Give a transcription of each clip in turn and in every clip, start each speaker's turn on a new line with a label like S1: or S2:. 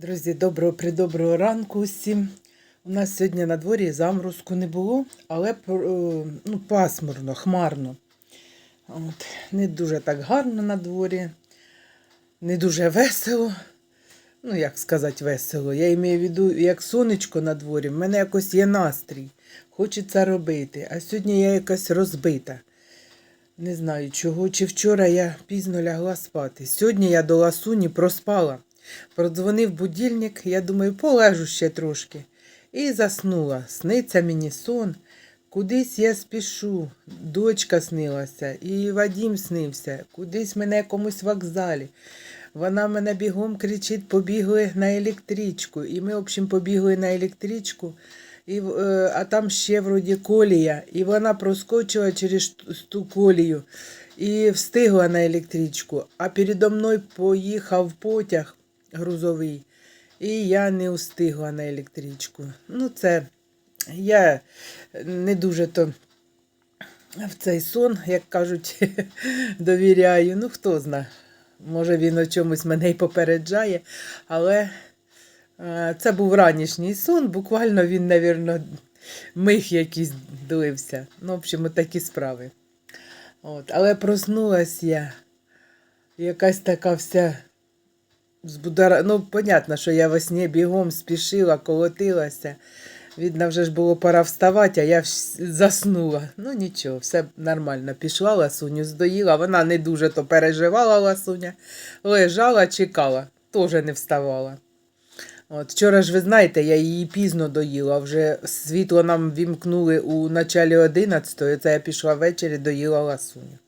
S1: Друзі, доброго придоброго ранку усім. У нас сьогодні на дворі заморозку не було, але е, ну, пасмурно, хмарно. От, не дуже так гарно на дворі, не дуже весело. Ну, як сказати, весело. Я маю в виду, як сонечко на дворі, в мене якось є настрій. Хочеться робити. А сьогодні я якась розбита. Не знаю чого. Чи вчора я пізно лягла спати. Сьогодні я до ласуні проспала. Продзвонив будильник, я думаю, полежу ще трошки. І заснула. Сниться мені сон. Кудись я спішу. Дочка снилася, і Вадім снився. Кудись мене якомусь вокзалі. Вона мене бігом кричить, побігли на електричку. І ми, в общем, побігли на електричку. І, е, а там ще вроді колія. І вона проскочила через ту колію і встигла на електричку. А передо мною поїхав потяг грузовий. І я не встигла на електричку. Ну, це я не дуже то в цей сон, як кажуть, довіряю. Ну, хто зна. Може, він у чомусь мене й попереджає, але е, це був ранішній сон, буквально він, навірно, миг якийсь длився. Ну, в общем, такі справи. От. Але проснулась я, якась така вся збудара... Ну, понятно, що я во сні бігом спішила, колотилася. Видно, вже ж було пора вставати, а я заснула. Ну нічого, все нормально. Пішла ласуню, здоїла. Вона не дуже то переживала ласуня. Лежала, чекала, теж не вставала. От, вчора ж ви знаєте, я її пізно доїла. Вже світло нам вімкнули у началі 11 це я пішла ввечері, доїла ласуню.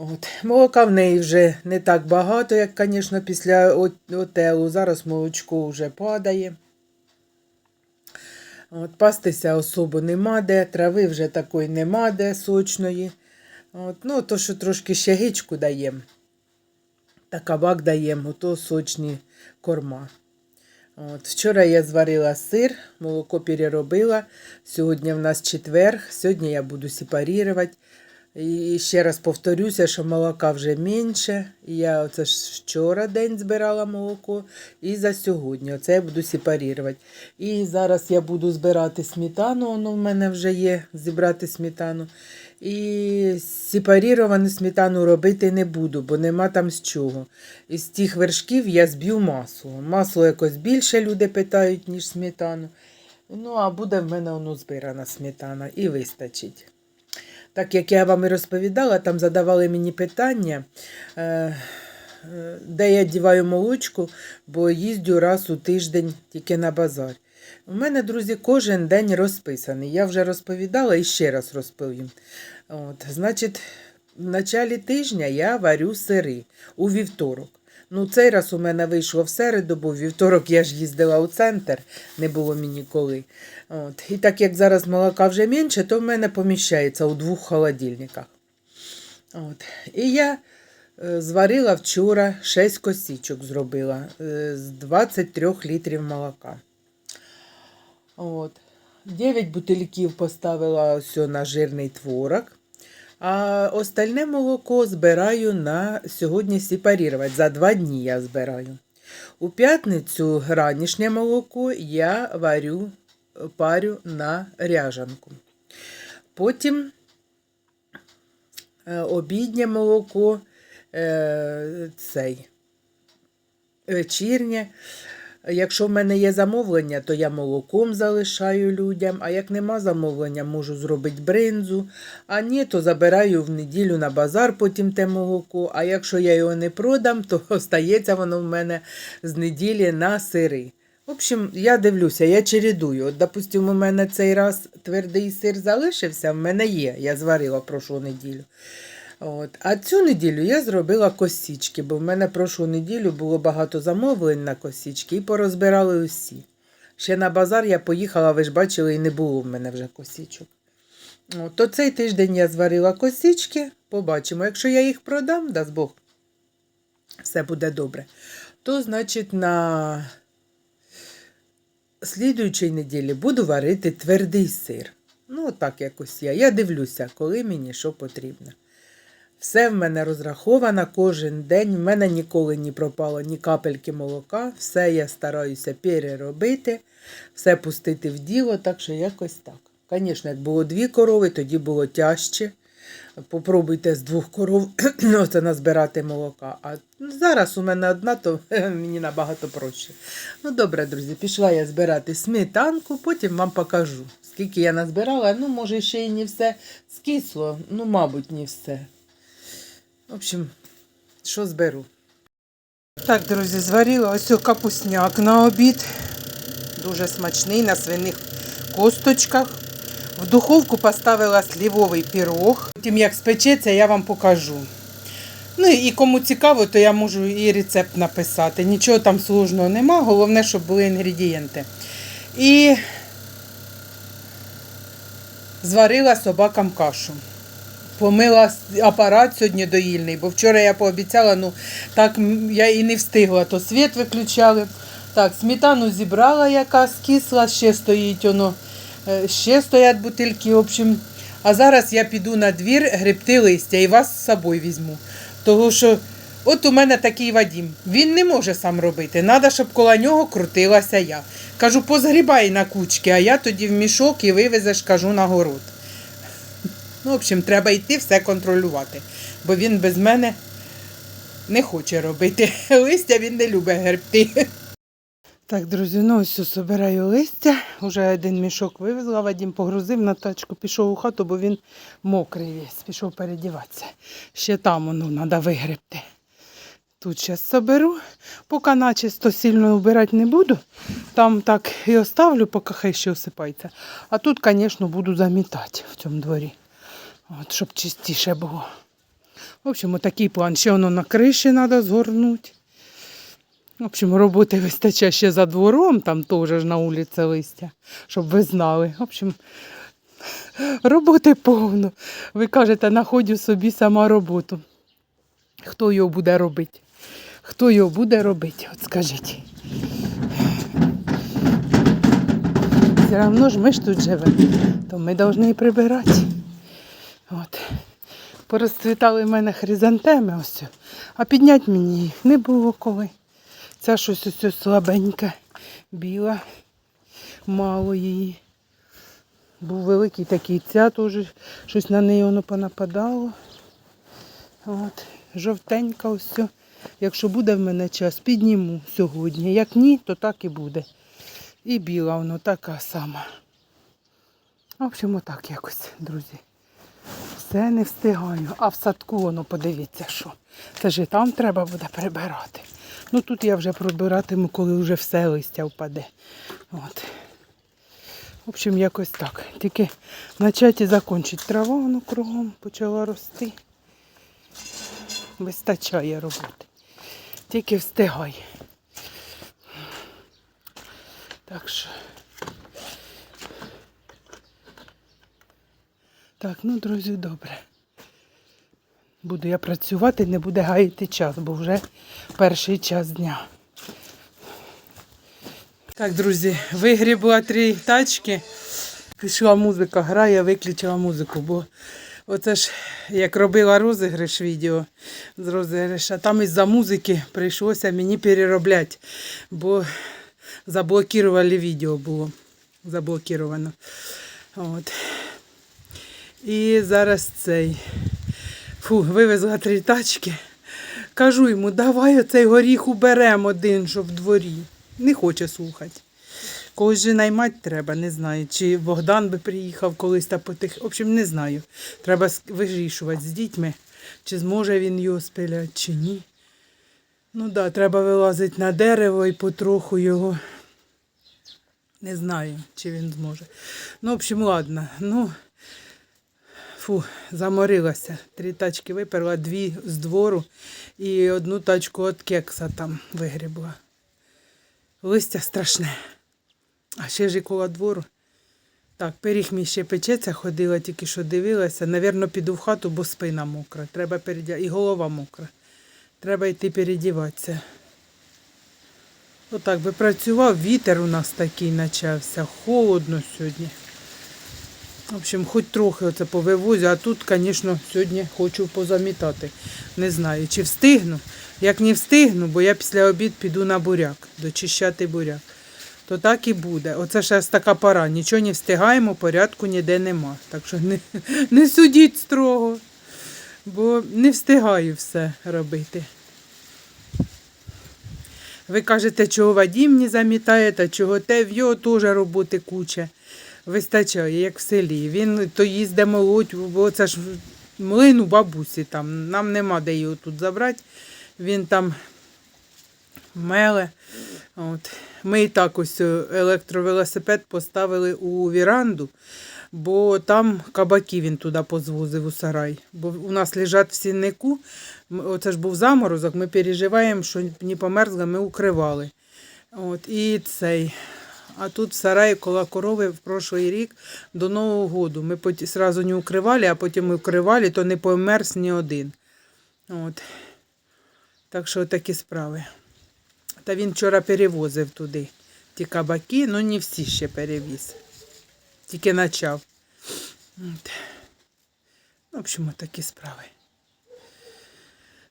S1: От. Молока в неї вже не так багато, як, звісно, після отелу. Зараз молочко вже падає. От, пастися особо нема де, трави вже такої нема де сочної. От, ну, то, що трошки ще гичку даємо. Та кабак даємо, ото сочні корма. От, вчора я зварила сир, молоко переробила. Сьогодні в нас четвер. Сьогодні я буду сепарувати. І ще раз повторюся, що молока вже менше. Я оце ж вчора день збирала молоко і за сьогодні. Оце я буду сепарувати. І зараз я буду збирати сметану, воно в мене вже є, зібрати сметану. І сепаріровану сметану робити не буду, бо нема там з чого. Із тих вершків я зб'ю масло. Масло якось більше люди питають, ніж сметану. Ну, а буде в мене воно збирана сметана і вистачить. Так як я вам і розповідала, там задавали мені питання, е, е, де я діваю молочку, бо їздю раз у тиждень тільки на базар. У мене, друзі, кожен день розписаний. Я вже розповідала і ще раз розповім. От, значить, в началі тижня я варю сири у вівторок. Ну, цей раз у мене вийшло в середу, бо вівторок я ж їздила у центр, не було мені коли. От. І так як зараз молока вже менше, то в мене поміщається у двох холодильниках. От. І я е, зварила вчора 6 косічок зробила е, з 23 літрів молока. От. 9 бутильків поставила на жирний творог. А остальне молоко збираю на сьогодні сепарувати. За два дні я збираю. У п'ятницю ранішнє молоко я варю, парю на ряжанку. Потім е, обіднє молоко, е, цей, вечірнє. Якщо в мене є замовлення, то я молоком залишаю людям, а як нема замовлення, можу зробити бринзу. А ні, то забираю в неділю на базар потім те молоко. А якщо я його не продам, то остається воно в мене з неділі на сири. В общем, я дивлюся, я чередую. От, допустимо, у мене цей раз твердий сир залишився, в мене є. Я зварила прошлу неділю. От. А цю неділю я зробила косічки, бо в мене прошлу неділю було багато замовлень на косічки і порозбирали усі. Ще на базар я поїхала, ви ж бачили, і не було в мене вже косічок. То цей тиждень я зварила косічки, побачимо. Якщо я їх продам, дасть Бог, все буде добре. То, значить, на слідуючій неділі буду варити твердий сир. Ну, так якось я. Я дивлюся, коли мені що потрібно. Все в мене розраховано кожен день. В мене ніколи не пропало ні капельки молока. Все я стараюся переробити, все пустити в діло, так що якось так. Звісно, як було дві корови, тоді було тяжче. Попробуйте з двох коров оце назбирати молока. А зараз у мене одна, то мені набагато проще. Ну добре, друзі, пішла я збирати сметанку, потім вам покажу. Скільки я назбирала, ну, може, ще й не все скисло, ну, мабуть, не все. В общем, що зберу. Так, друзі, зварила ось капусняк на обід. Дуже смачний на свиних косточках. В духовку поставила слівовий пірог. Потім, як спечеться, я вам покажу. Ну і кому цікаво, то я можу і рецепт написати. Нічого там сложного нема, головне, щоб були інгредієнти. І зварила собакам кашу. Помила апарат сьогодні доїльний, бо вчора я пообіцяла, ну так я і не встигла, то світ виключали. Так, сметану зібрала, яка скисла, ще стоїть воно, е, ще стоять бутильки. В общем. А зараз я піду на двір гребти листя і вас з собою візьму. Тому що от у мене такий Вадім. Він не може сам робити. Треба, щоб коло нього крутилася я. Кажу, позгрібай на кучки, а я тоді в мішок і вивезеш, кажу, на город. Ну, в общем, треба йти все контролювати, бо він без мене не хоче робити. Листя він не любить гребти. Так, друзі, ну ось собираю листя. Уже один мішок вивезла, Вадим погрузив на тачку, пішов у хату, бо він мокрий весь, пішов передіватися. Ще там воно треба вигребти. Тут зараз соберу, поки начисто сильно вбирати не буду. Там так і оставлю, поки хай ще осипається. А тут, звісно, буду замітати в цьому дворі. От, щоб чистіше було. В общем, отакий план. Ще воно на криші треба згорнути. В общем, роботи вистачає ще за двором, там теж на вулиці листя, щоб ви знали. В общем, роботи повно. Ви кажете, знаходжу собі сама роботу. Хто його буде робити? Хто його буде робити? От скажіть. Все одно ж ми ж тут живемо, то ми повинні прибирати. От. Порозцвітали в мене хризантеми ось. А підняти мені їх не було коли. Ця щось ось слабенька, біла, мало її. Був великий такий, ця теж щось на неї воно понападало. От. Жовтенька ось. Якщо буде в мене час, підніму сьогодні. Як ні, то так і буде. І біла воно така сама. В общем, отак якось, друзі. Все не встигаю. А в садку воно подивіться, що. Це ж і там треба буде прибирати. Ну тут я вже прибиратиму, коли вже все листя впаде. От. В общем, якось так. Тільки почати і закінчити. Трава воно кругом почала рости. Вистачає роботи. Тільки встигай. Так що. Так, ну, друзі, добре. Буду я працювати, не буде гаяти час, бо вже перший час дня. Так, друзі, вигрібла три тачки. Пішла музика, грає, виключила музику, бо оце ж як робила розіграш відео з розіграша, там із-за музики прийшлося мені переробляти, бо заблокували відео було. Заблокировано. От. І зараз цей. Фу, вивезла три тачки. Кажу йому, давай оцей горіх уберемо один, що в дворі. Не хоче слухати. Когось же наймати треба, не знаю. Чи Богдан би приїхав колись та потих. В общем, не знаю. Треба вирішувати з дітьми, чи зможе він його спиляти, чи ні. Ну так, да, треба вилазити на дерево і потроху його. Не знаю, чи він зможе. Ну, в общем, ладно. Ну, Фу, заморилася. Три тачки виперла, дві з двору і одну тачку від кекса там вигрібла. Листя страшне. А ще ж і коло двору. Так, пиріг мій ще печеться, ходила, тільки що дивилася. Навірно, піду в хату, бо спина мокра. Треба передя... І голова мокра. Треба йти передіватися. Отак би працював, вітер у нас такий почався. Холодно сьогодні. В общем, хоч трохи оце повивозю, а тут, звісно, сьогодні хочу позамітати. Не знаю, чи встигну. Як не встигну, бо я після обід піду на буряк, дочищати буряк. То так і буде. Оце ще така пора. Нічого не встигаємо, порядку ніде нема. Так що не, не судіть строго, бо не встигаю все робити. Ви кажете, чого Вадім не замітає, та чого те, в його теж роботи куча. Вистачає, як в селі. Він то їздить молоть, бо це ж млин у бабусі там. Нам нема де його тут забрати. Він там меле. От. Ми і так ось е, електровелосипед поставили у віранду, бо там кабаки він туди позвозив у сарай. Бо у нас лежать в сіннику. Оце ж був заморозок, ми переживаємо, що не померзли, ми укривали. От, і цей. А тут в сараї коло корови в прошлий рік до Нового году. Ми поті, сразу не укривали, а потім ми укривали, то не померз ні один. От. Так що такі справи. Та він вчора перевозив туди ті кабаки, ну не всі ще перевіз. Тільки почав. От. В общем, такі справи.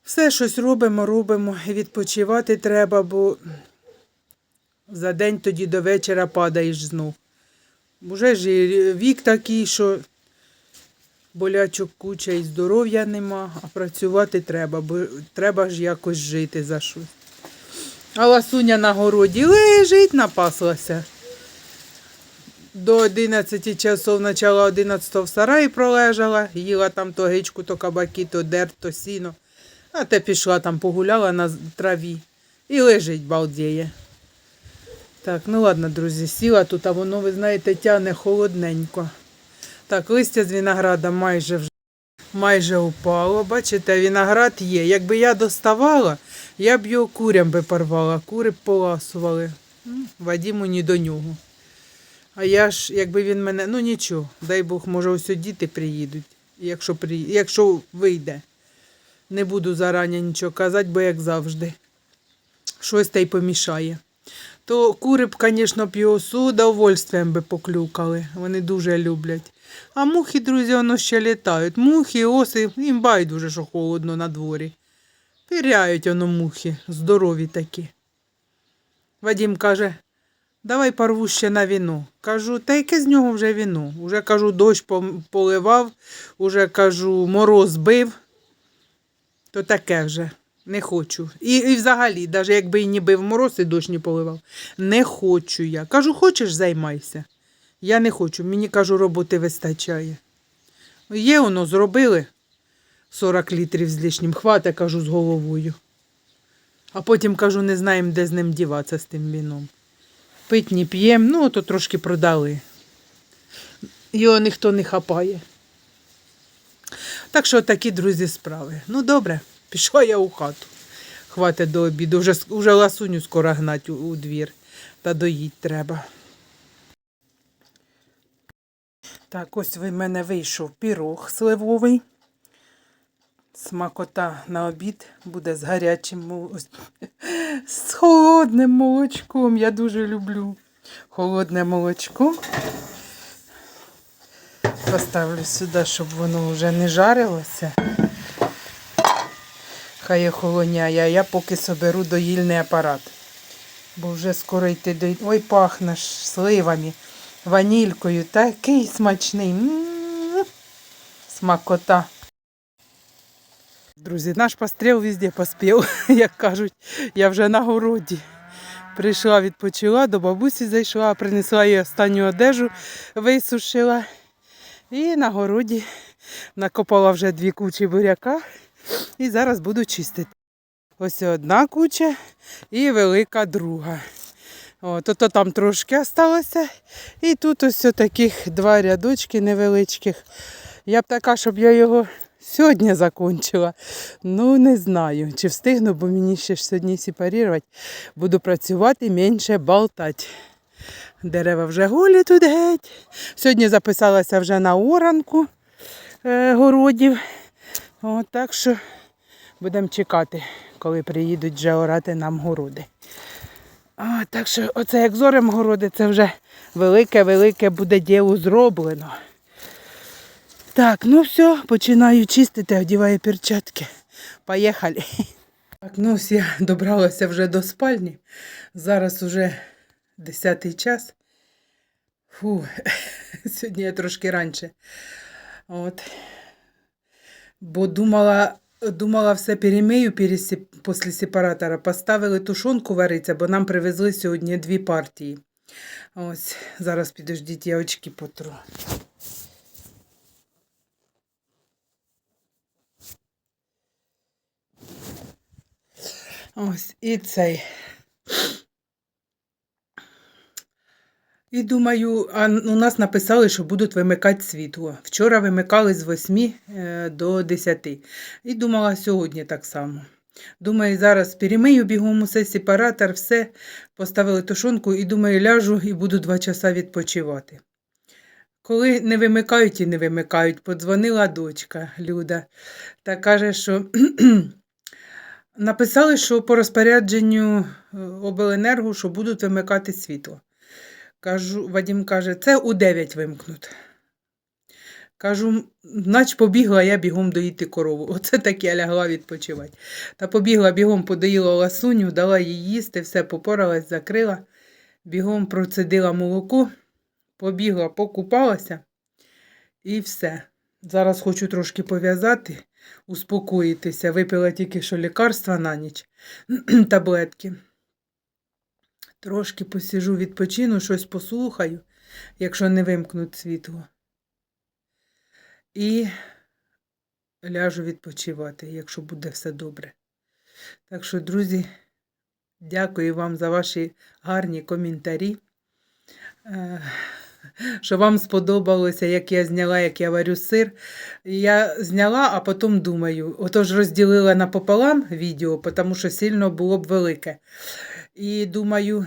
S1: Все щось робимо, робимо. І Відпочивати треба, бо за день тоді до вечора падаєш знов. Уже ж і вік такий, що болячок куча і здоров'я нема, а працювати треба, бо треба ж якось жити за щось. А ласуня на городі лежить, напаслася. До 11 часов, начала 11 в сараї пролежала, їла там то гичку, то кабаки, то дерт, то сіно. А те пішла там погуляла на траві і лежить, балдіє. Так, ну ладно, друзі, сіла тут, а воно, ви знаєте, тяне холодненько. Так, листя з винограда майже вже майже упало. Бачите, виноград є. Якби я доставала, я б його курям би порвала, кури б поласували. Вадіму ні до нього. А я ж, якби він мене, ну нічого, дай Бог, може, ось діти приїдуть, якщо, при... якщо вийде. Не буду зарані нічого казати, бо як завжди. Щось та й помішає. То кури б, звісно, б його з удовольствием би поклюкали. Вони дуже люблять. А мухи, друзі, воно ще літають. Мухи, оси, їм байдуже, що холодно на дворі. Піряють воно мухи, здорові такі. Вадім каже, давай порву ще на віно. Кажу, та яке з нього вже віно? Уже кажу, дощ поливав, уже кажу, мороз бив. То таке вже. Не хочу. І, і взагалі, навіть якби і не бив мороз і дощ не поливав, не хочу я. Кажу, хочеш, займайся. Я не хочу. Мені кажу, роботи вистачає. Є воно, зробили 40 літрів з лишнім. Хвата, кажу, з головою. А потім кажу, не знаємо, де з ним діватися з тим віном. Пить не п'ємо, ну, то трошки продали. Його ніхто не хапає. Так що такі, друзі, справи. Ну, добре, пішла я у хату. Хватить до обіду. Вже, вже ласуню скоро гнать у, у двір. Та доїть треба. Так, ось в мене вийшов пірог сливовий. Смакота на обід буде з гарячим мол- з холодним молочком. Я дуже люблю холодне молочко. Поставлю сюди, щоб воно вже не жарилося. Хай охолоняє, а я поки соберу доїльний апарат. Бо вже скоро йти до... Ой, пахне ж сливами, ванількою. Такий смачний. М-м-м. Смакота. Друзі, наш постріл везде поспів, як кажуть, я вже на городі. Прийшла, відпочила, до бабусі зайшла, принесла їй останню одежу, висушила. І на городі накопала вже дві кучі буряка. І зараз буду чистити. Ось одна куча і велика друга. О, то, там трошки осталося. І тут ось таких два рядочки невеличких. Я б така, щоб я його сьогодні закінчила. Ну, не знаю, чи встигну, бо мені ще ж сьогодні сепарувати. Буду працювати, менше болтати. Дерева вже голі тут геть. Сьогодні записалася вже на оранку е, городів. О, так що будемо чекати, коли приїдуть вже орати нам городи. О, так що оце як зорем городи, це вже велике-велике буде діло зроблено. Так, ну все, починаю чистити, одіваю перчатки. Поїхали. Так, ну я добралася вже до спальні. Зараз уже 10 час. Фу, сьогодні я трошки раніше. От. Бо думала, думала все перемию після сепаратора. Поставили тушонку вариться, бо нам привезли сьогодні дві партії. Ось, зараз підождіть, я очки потру. Ось, і цей. І думаю, а у нас написали, що будуть вимикати світло. Вчора вимикали з 8 е, до 10. І думала сьогодні так само. Думаю, зараз перемию бігом усе сепаратор, все, поставили тушонку і думаю, ляжу і буду два часа відпочивати. Коли не вимикають і не вимикають, подзвонила дочка Люда та каже, що написали, що по розпорядженню е, обленерго, що будуть вимикати світло. Кажу, Вадим каже, це у 9 вимкнуть. Кажу, нач побігла я бігом доїти корову. Оце так я лягла відпочивати. Та побігла бігом, подоїла ласуню, дала їй їсти, все попоралась, закрила, бігом процедила молоко, побігла, покупалася і все. Зараз хочу трошки пов'язати, успокоїтися. Випила тільки що лікарства на ніч, таблетки. Трошки посижу, відпочину, щось послухаю, якщо не вимкнуть світло. І ляжу відпочивати, якщо буде все добре. Так що, друзі, дякую вам за ваші гарні коментарі. Е, Що вам сподобалося, як я зняла, як я варю сир. Я зняла, а потім думаю, отож розділила напополам відео, тому що сильно було б велике. І думаю,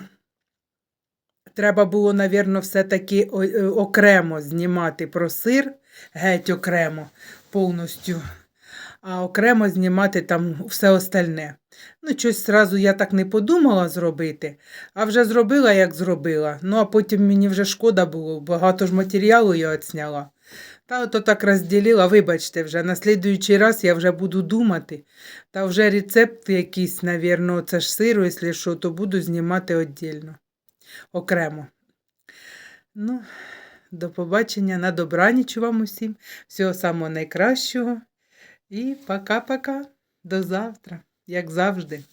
S1: треба було, навірно, все-таки е, окремо знімати про сир, геть окремо, повністю, а окремо знімати там все остальне. Ну, щось зразу я так не подумала зробити, а вже зробила, як зробила. Ну, а потім мені вже шкода було, багато ж матеріалу я відсняла. Та ото так розділила, вибачте, вже на слідуючий раз я вже буду думати. Та вже рецепт якийсь, навірно, це ж сиру, якщо що, то буду знімати віддільно, окремо. Ну, до побачення, на добраніч вам усім. Всього самого найкращого. І пока-пока. До завтра, як завжди.